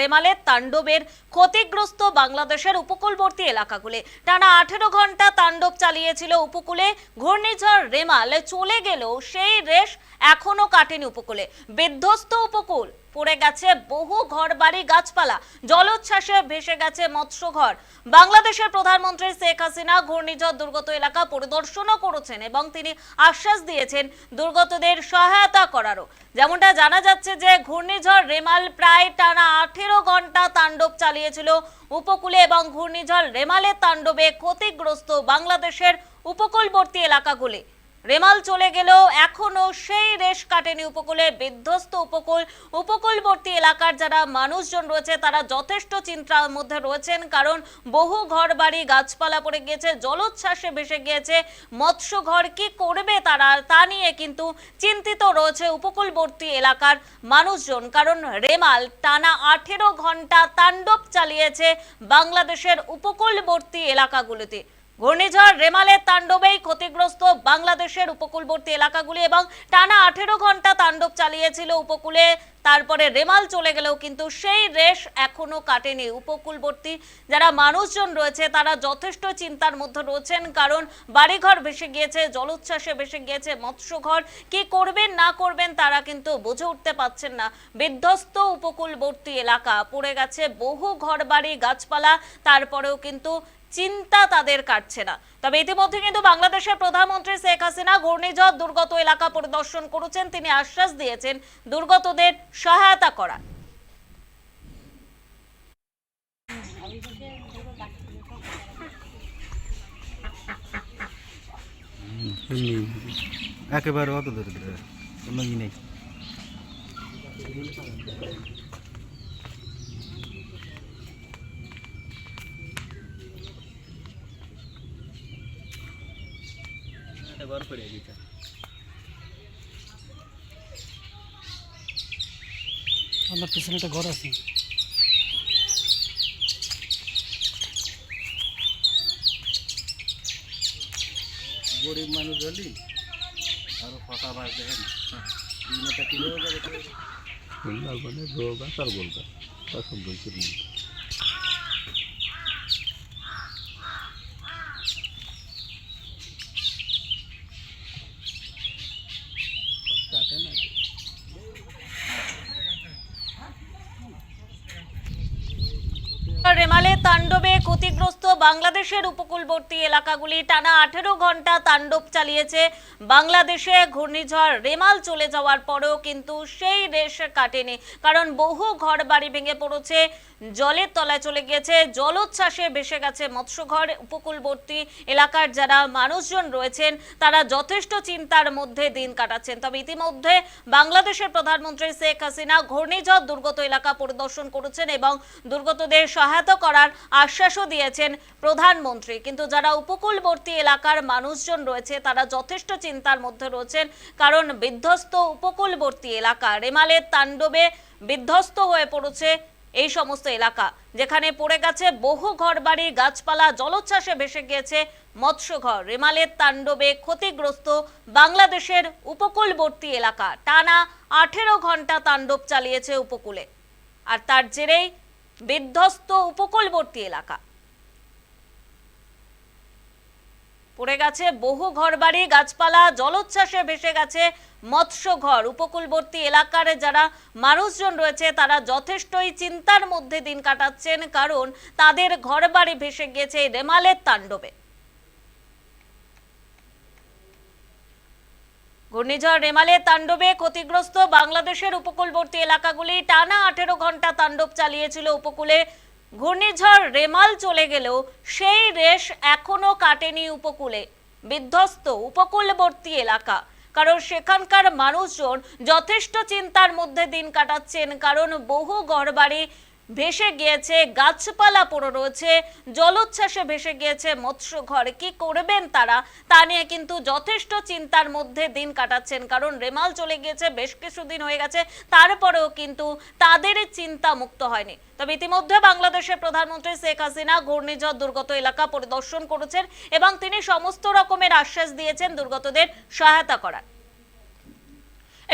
রেমালের তাণ্ডবের ক্ষতিগ্রস্ত বাংলাদেশের উপকূলবর্তী এলাকাগুলি। টানা আঠেরো ঘণ্টা তাণ্ডব চালিয়েছিল উপকূলে। ঘূর্ণিঝড় রেমাল চলে গেলেও সেই রেশ এখনও কাটেনি উপকূলে। বিধ্বস্ত উপকূল। পড়ে গেছে বহু ঘরবাড়ি গাছপালা। জলোচ্ছ্বাসে ভেসে গেছে মৎস্যঘর বাংলাদেশের প্রধানমন্ত্রী শেখ হাসিনা ঘূর্ণিঝড় দুর্গত এলাকা পরিদর্শনও করেছেন এবং তিনি আশ্বাস দিয়েছেন দুর্গতদের সহায়তা করারও। যেমনটা জানা যাচ্ছে যে ঘূর্ণিঝড় রেমাল প্রায় টানা আঠেরো ঘণ্টা তাণ্ডব চালিয়েছিল উপকূলে এবং ঘূর্ণিঝড় রেমালের তাণ্ডবে ক্ষতিগ্রস্ত বাংলাদেশের উপকূলবর্তী এলাকাগুলি। রেমাল চলে গেলেও এখনও সেই রেশ কাটেনি উপকূলে, বিধ্বস্ত উপকূল, উপকূলবর্তী এলাকার যারা মানুষজন রয়েছে, তারা যথেষ্ট চিন্তার মধ্যে রয়েছেন, কারণ বহু ঘর বাড়ি গাছপালা পড়ে গিয়েছে, জলোচ্ছ্বাসে ভেসে গিয়েছে। মৎস্য ঘর কি করবে তারা, তা নিয়ে কিন্তু চিন্তিত রয়েছে উপকূলবর্তী এলাকার মানুষজন, কারণ রেমাল টানা আঠেরো ঘণ্টা তাণ্ডব চালিয়েছে বাংলাদেশের উপকূলবর্তী এলাকাগুলিতে। ঘূর্ণিঝড় রেমালের তাণ্ডবেই ক্ষতিগ্রস্ত বাংলাদেশের উপকূলবর্তী এলাকাগুলি এবং টানা আঠেরো ঘণ্টা তাণ্ডব চালিয়েছিল উপকূলে। তারপরে রেমাল চলে গেলেও কিন্তু সেই রেশ এখনও কাটেনি। উপকূলবর্তী যারা মানুষজন রয়েছে, তারা যথেষ্ট চিন্তার মধ্যে রয়েছেন কারণ বাড়িঘর ভেসে গিয়েছে, জলোচ্ছ্বাসে ভেসে গিয়েছে, মৎস্যঘর। কি করবেন, না করবেন তারা কিন্তু বুঝে উঠতে পারছেন না। বিধ্বস্ত উপকূলবর্তী এলাকা, পড়ে গেছে বহু ঘরবাড়ি, গাছপালা, তারপরেও কিন্তু চিন্তা তাদের কাটছে না। তবে ইতিমধ্যে কিন্তু বাংলাদেশের প্রধানমন্ত্রী শেখ হাসিনা ঘূর্ণিঝড় দুর্গত এলাকা পরিদর্শন করেছেন। তিনি আশ্বাস দিয়েছেন দুর্গতদের সহায়তা করা একেবারে অত দূরে কোনো নেই। আমার পিছনে একটা ঘর আছে গরিব মানুষ হলি আরও কথা বাস দেখেন দিনটা কিলো যাবে তো সুন্দরবনে রোগ আছে আর বলবে পছন্দ করি কাটে না তো। রেমালে তাণ্ডবে ক্ষতিগ্রস্ত বাংলাদেশের উপকূলবর্তী এলাকাগুলি টানা আঠেরো ঘণ্টা তাণ্ডব চালিয়েছে। বাংলাদেশে ঘূর্ণিঝড় রেমাল চলে যাওয়ার পরেও কিন্তু সেই রেশ কাটেনি, কারণ বহু ঘর বাড়ি ভেঙে পড়েছে, জলের তলায় চলে গিয়েছে, জলোচ্ছ্বাসে ভেসে গেছে মৎস্যঘর। উপকূলবর্তী এলাকার যারা মানুষজন রয়েছেন, তারা যথেষ্ট চিন্তার মধ্যে দিন কাটাচ্ছেন। তবে ইতিমধ্যে বাংলাদেশের প্রধানমন্ত্রী শেখ হাসিনা ঘূর্ণিঝড় দুর্গত এলাকা পরিদর্শন করেছেন এবং দুর্গতদের সহায়তা করার আশ্বাসও দিয়েছেন। প্রধানমন্ত্রী। কিন্তু যারা উপকূলবর্তী এলাকার মানুষজন রয়েছে, তারা যথেষ্ট চিন্তার মধ্যে রয়েছেন। কারণ বিধ্বস্ত উপকূলবর্তী এলাকা, রেমালের তাণ্ডবে বিধ্বস্ত হয়ে পড়েছে এই সমস্ত এলাকা, যেখানে পড়ে গেছে বহু ঘরবাড়ি, গাছপালা, জলোচ্ছ্বাসে ভেসে গিয়েছে মৎস্যঘর। রেমালের তাণ্ডবে ক্ষতিগ্রস্ত বাংলাদেশের উপকূলবর্তী এলাকা। টানা আঠেরো ঘণ্টা তাণ্ডব চালিয়েছে উপকূলে। আর তার জেরেই বিধ্বস্ত উপকূলবর্তী এলাকা। পড়ে গেছে বহু ঘরবাড়ি, গাছপালা, জলোচ্ছ্বাসে ভেসে গেছে মৎস্য ঘর। উপকূলবর্তী এলাকার যারা মানুষজন রয়েছে, তারা যথেষ্টই চিন্তার মধ্যে দিন কাটাচ্ছেন, কারণ তাদের ঘরবাড়ি ভেসে গিয়েছে রেমালের তাণ্ডবে। ঘূর্ণিঝড় রেমালের তাণ্ডবে ক্ষতিগ্রস্ত বাংলাদেশের উপকূলবর্তী এলাকাগুলি টানা আঠেরো ঘণ্টা তাণ্ডব চালিয়েছিল উপকূলে। ঘূর্ণিঝড় রেমাল চলে গেলেও সেই রেশ এখনও কাটেনি উপকূলে। বিধ্বস্ত উপকূলবর্তী এলাকা, কারণ সেখানকার মানুষজন যথেষ্ট চিন্তার মধ্যে দিন কাটাচ্ছেন, কারণ বহু ঘরবাড়ি ভেসে গিয়েছে, গাছপালা পড়ে রয়েছে, জলোচ্ছ্বাসে ভেসে গিয়েছে মৎস্য ঘর কি করবেন তারা? তা নিয়ে কিন্তু যথেষ্ট চিন্তার মধ্যে দিন কাটাচ্ছেন, কারণ রেমাল চলে গিয়েছে, বেশ কিছুদিন হয়ে গেছে, তারপরেও কিন্তু তাদের চিন্তা মুক্ত হয়নি। তবে ইতিমধ্যে বাংলাদেশের প্রধানমন্ত্রী শেখ হাসিনা ঘূর্ণিঝড় দুর্গত এলাকা পরিদর্শন করেছেন এবং তিনি সমস্ত রকমের আশ্বাস দিয়েছেন দুর্গতদের সহায়তা করার।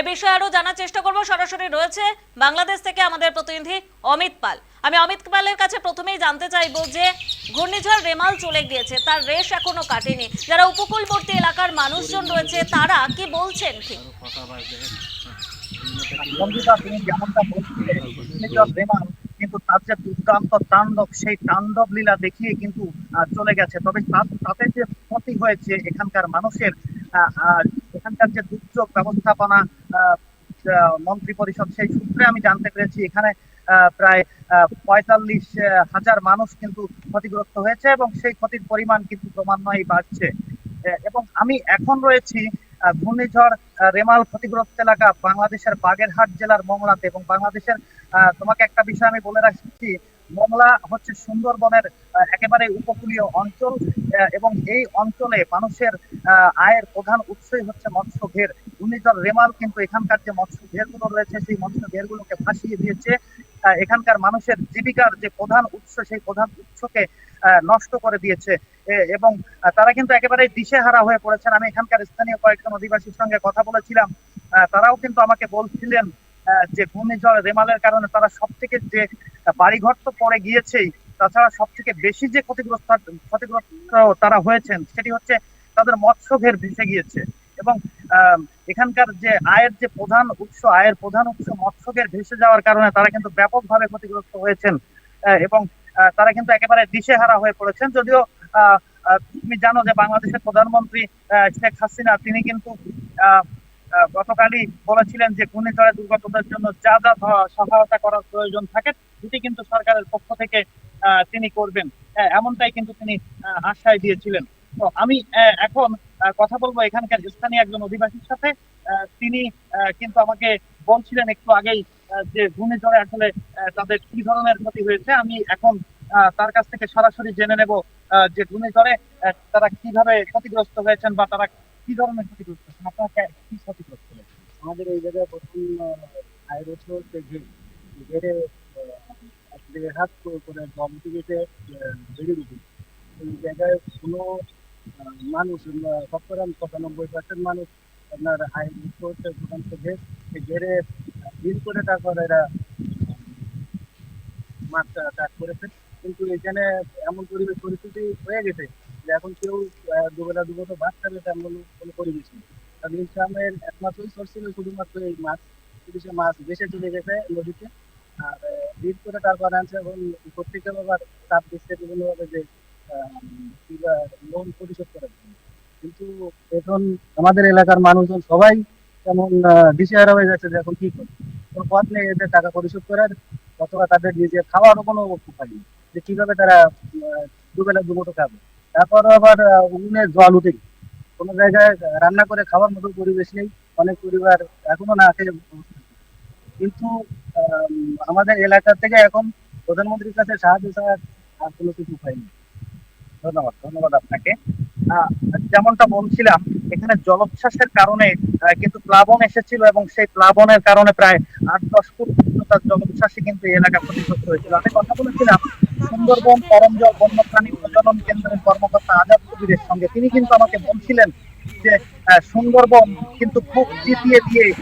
এ বিষয়ে আরও জানার চেষ্টা করব। সরাসরি রয়েছে বাংলাদেশ থেকে আমাদের প্রতিনিধি অমিত পাল। আমি অমিত পালের কাছে প্রথমেই জানতে চাইব যে ঘূর্ণিঝড় রেমাল চলে গিয়েছে, তার রেশ এখনও কাটেনি। যারা উপকূলবর্তী এলাকার মানুষজন রয়েছে, তারা কি বলছেন ঠিক? কিন্তু তার যে দুর্দান্ত তাণ্ডব, সেই তাণ্ডব লীলা দেখিয়ে কিন্তু চলে গেছে। তবে তাতে যে ক্ষতি হয়েছে এখানকার মানুষের এখানকার যে দুর্যোগ ব্যবস্থাপনা মন্ত্রী পরিষদ সেই সূত্রে আমি জানতে পেরেছি এখানে প্রায় পঁয়তাল্লিশ হাজার মানুষ কিন্তু ক্ষতিগ্রস্ত হয়েছে এবং সেই ক্ষতির পরিমাণ কিন্তু ক্রমান্বয়ে বাড়ছে। এবং আমি এখন রয়েছি ঘূর্ণিঝড় রেমাল ক্ষতিগ্রস্ত এলাকা বাংলাদেশের বাগেরহাট জেলার মংলাতে এবং বাংলাদেশের তোমাকে একটা বিষয় আমি বলে রাখছি মংলা হচ্ছে সুন্দরবনের একেবারে উপকূলীয় অঞ্চল এবং এই অঞ্চলে মানুষের আয়ের প্রধান উৎসই হচ্ছে মৎস্য ঘের। ঘূর্ণিঝড় রেমাল কিন্তু এখানকার যে মৎস্য ঘেরগুলো রয়েছে, সেই মৎস্য ঘেরগুলোকে ভাসিয়ে দিয়েছে। এখানকার মানুষের জীবিকার যে প্রধান উৎস, সেই প্রধান উৎসকে নষ্ট করে দিয়েছে। এবং তারা কিন্তু একেবারে দিশেহারা হয়ে পড়েছেন। আমি এখানকার স্থানীয় কয়েকজন অধিবাসীর সঙ্গে কথা বলেছিলাম। তারাও কিন্তু আমাকে বলছিলেন যে ঘূর্ণিঝড়, রেমালের কারণে তারা সব থেকে যে বাড়িঘর তো পড়ে গিয়েছেই, তাছাড়া সব থেকে বেশি যে ক্ষতিগ্রস্ত ক্ষতিগ্রস্ত তারা হয়েছেন সেটি হচ্ছে তাদের মৎস্য ঘের ভেসে গিয়েছে। এবং এখানকার যে আয়ের যে প্রধান উৎস, আয়ের প্রধান উৎস মৎস্যকের ভেসে যাওয়ার কারণে তারা কিন্তু ব্যাপকভাবে ক্ষতিগ্রস্ত হয়েছেন এবং তারা কিন্তু একেবারে দিশেহারা হয়ে পড়েছেন। যদিও তুমি জানো যে বাংলাদেশের প্রধানমন্ত্রী শেখ হাসিনা, তিনি কিন্তু গতকালই বলেছিলেন যে ঘূর্ণিঝড়ে দুর্গতদের জন্য যা যা সহায়তা করার প্রয়োজন থাকে সেটি কিন্তু সরকারের পক্ষ থেকে তিনি করবেন। এমনটাই কিন্তু তিনি আশ্বাস দিয়েছিলেন। তো আমি এখন কথা বলব এখানকার স্থানীয় একজন অধিবাসীর সাথে। তিনি কিন্তু আমাকে বলছিলেন একটু আগেই যে ঘূর্ণিঝড়ে আসলে তাদের কি ধরনের ক্ষতি হয়েছে। আমি এখন তার কাছ থেকে সরাসরি জেনে নেব যে ঘূর্ণিঝড়ে তারা কীভাবে ক্ষতিগ্রস্ত হয়েছেন বা তারা কি ধরনের কি আমাদের এই জায়গায় প্রথম উৎস হচ্ছে ঘের হাত করে- জল বেড়ে উঠে এই জায়গায় কোনো মানুষ পঁচানব্বই পার্সেন্ট মানুষ আপনার উৎস হচ্ছে প্রধানত ঘের ঘেরে বিল করে তারপর এরা মাছ চাষ করেছে। কিন্তু এখানে এমন পরিবেশ পরিস্থিতি হয়ে গেছে এখন কেউ দুবেলা দুবেলা ভাত খাবে তেমন কোনো পরিবেশ নেই। আর ইসলামের একমাত্রই সোর্স ছিল শুধুমাত্র এই মাছ সে মাছ ভেসে চলে গেছে নদীতে। আর বিল করে তারপর আনছে এবং উপর থেকে আবার চাপ দিচ্ছে বিভিন্নভাবে যে লোন পরিশোধ করার জন্য কিন্তু এখন আমাদের এলাকার মানুষজন সবাই তেমন দিশেহারা হয়ে যাচ্ছে যে এখন কি করে কোনো পথ নেই এদের টাকা পরিশোধ করার, অথবা তাদের নিজের খাওয়ারও কোনো উপায় নেই। যে কীভাবে তারা দুবেলা দুমুঠো খাবে? তারপর আবার উনুনে জল উঠে। কোনো জায়গায় রান্না করে খাওয়ার মতো পরিবেশ নেই। অনেক পরিবার এখনও না খেয়ে কিন্তু আম, আমাদের এলাকা থেকে এখন প্রধানমন্ত্রীর কাছে সাহায্য ছাড়া আর কোনো কিছু পাইনি ধন্যবাদ। ধন্যবাদ আপনাকে। যেমনটা বলছিলাম এখানে জলোচ্ছ্বাসের কারণে কিন্তু প্লাবন এসেছিল এবং সেই প্লাবনের কারণে প্রায় আট দশ ফুট উচ্চতার জলোচ্ছ্বাসে কিন্তু এই এলাকা ক্ষতিগ্রস্ত হয়েছিল। আমি কথা বলেছিলাম সুন্দরবন করমজল বন্যপ্রাণী প্রজনন কেন্দ্রের কর্মকর্তা আজাদ কবিরের সঙ্গে। তিনি কিন্তু আমাকে বলছিলেন যে সুন্দরবন কিন্তু খুব জিতিয়ে দিয়ে এই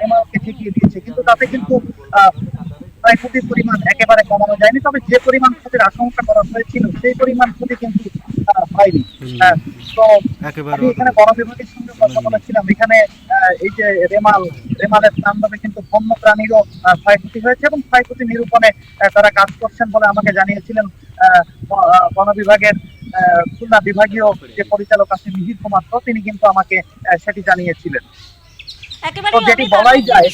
রেমালকে ঠেকিয়ে দিয়েছে। কিন্তু তাতে কিন্তু আহ, ক্ষয়ক্ষতির পরিমাণ একেবারে কমানো যায়নি। তবে যে পরিমাণ ক্ষতির আশঙ্কা করা হয়েছিল সেই পরিমাণ ক্ষতি কিন্তু হয়নি তো আমি এখানে বন বিভাগের সঙ্গে কথা বলেছিলাম। এখানে এই যে রেমাল রেমালের তাণ্ডবে কিন্তু বন্য প্রাণীরও ক্ষয়ক্ষতি হয়েছে এবং ক্ষয়ক্ষতি নিরূপণে তারা কাজ করছেন বলে আমাকে জানিয়েছিলেন আহ, বন বিভাগের আহ, খুলনা বিভাগীয় যে পরিচালক আছে মিহির কুমার তো তিনি কিন্তু আমাকে আহ, সেটি জানিয়েছিলেন। তো যেটি বলাই যায়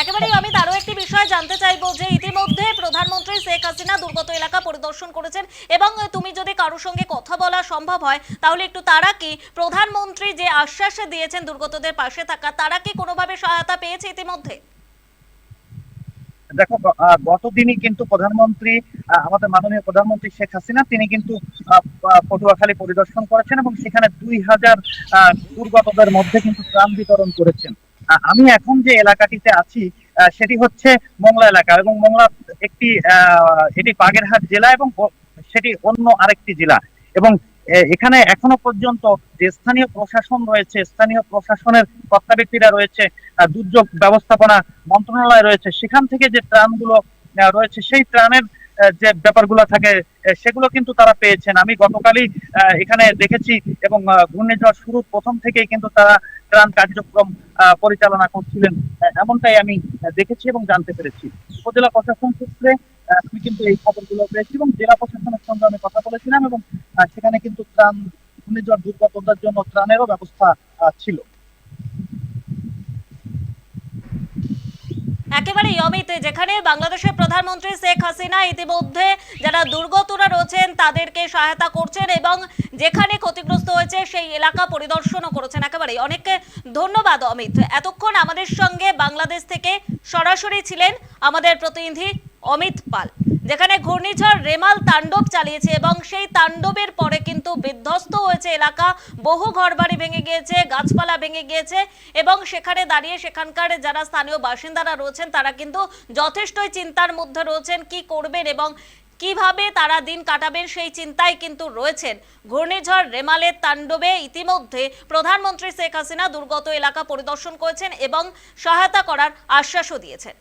একেবারেই আমি আরও একটি বিষয় জানতে যে ইতিমধ্যে প্রধানমন্ত্রী শেখ হাসিনা দুর্গত এলাকা পরিদর্শন করেছেন এবং তুমি যদি কারোর সঙ্গে কথা বলা সম্ভব হয়, তাহলে একটু তারা কি প্রধানমন্ত্রী যে আশ্বাস দিয়েছেন দুর্গতদের পাশে থাকা, তারা কি কোনোভাবে সহায়তা পেয়েছে ইতিমধ্যে? দেখো গতদিনই কিন্তু প্রধানমন্ত্রী আমাদের মাননীয় প্রধানমন্ত্রী শেখ হাসিনা, তিনি কিন্তু পটুয়াখালী পরিদর্শন করেছেন এবং সেখানে দুই হাজার দুর্গতদের মধ্যে কিন্তু ত্রাণ বিতরণ করেছেন। আমি এখন যে এলাকাটিতে আছি সেটি হচ্ছে মংলা এলাকা এবং মংলা একটি এটি বাগেরহাট জেলা এবং সেটি অন্য আরেকটি জেলা। এবং এখানে এখনও পর্যন্ত যে স্থানীয় প্রশাসন রয়েছে, স্থানীয় প্রশাসনের কর্তা ব্যক্তিরা রয়েছে দুর্যোগ ব্যবস্থাপনা মন্ত্রণালয় রয়েছে, সেখান থেকে যে ত্রাণগুলো রয়েছে, সেই ত্রাণের যে ব্যাপারগুলো থাকে সেগুলো কিন্তু তারা পেয়েছেন। আমি গতকালই এখানে দেখেছি এবং ঘূর্ণিঝড় শুরুর প্রথম থেকেই কিন্তু তারা ত্রাণ কার্যক্রম পরিচালনা করছিলেন এমনটাই আমি দেখেছি এবং জানতে পেরেছি। উপজেলা প্রশাসন সূত্রে আমি কিন্তু এই খবরগুলো পেয়েছি এবং জেলা প্রশাসনের সঙ্গে আমি কথা বলেছিলাম এবং সেখানে কিন্তু ত্রাণ, ঘূর্ণিঝড় দুর্গতদের জন্য ত্রাণেরও ব্যবস্থা ছিল। একেবারে অমিত, যেখানে বাংলাদেশের প্রধানমন্ত্রী শেখ হাসিনা ইতিমধ্যে যারা দুর্গতরা রয়েছেন তাদেরকে সহায়তা করছেন এবং যেখানে ক্ষতিগ্রস্ত হয়েছে, সেই এলাকা পরিদর্শনও করেছেন একেবারে অনেককে ধন্যবাদ, অমিত। এতক্ষণ আমাদের সঙ্গে বাংলাদেশ থেকে সরাসরি ছিলেন আমাদের প্রতিনিধি অমিত পাল, যেখানে ঘূর্ণিঝড় রেমাল তাণ্ডব চালিয়েছে এবং সেই তাণ্ডবের পরে কিন্তু বিধ্বস্ত হয়েছে এলাকা। বহু ঘরবাড়ি ভেঙে গিয়েছে, গাছপালা ভেঙে গিয়েছে এবং সেখানে দাঁড়িয়ে সেখানকার যারা স্থানীয় বাসিন্দারা রয়েছেন, তারা কিন্তু যথেষ্টই চিন্তার মধ্যে রয়েছেন, কি করবেন এবং কীভাবে তারা দিন কাটাবেন সেই চিন্তায় কিন্তু রয়েছেন ঘূর্ণিঝড় রেমালের তাণ্ডবে ইতিমধ্যে প্রধানমন্ত্রী শেখ হাসিনা দুর্গত এলাকা পরিদর্শন করেছেন এবং সহায়তা করার আশ্বাসও দিয়েছেন।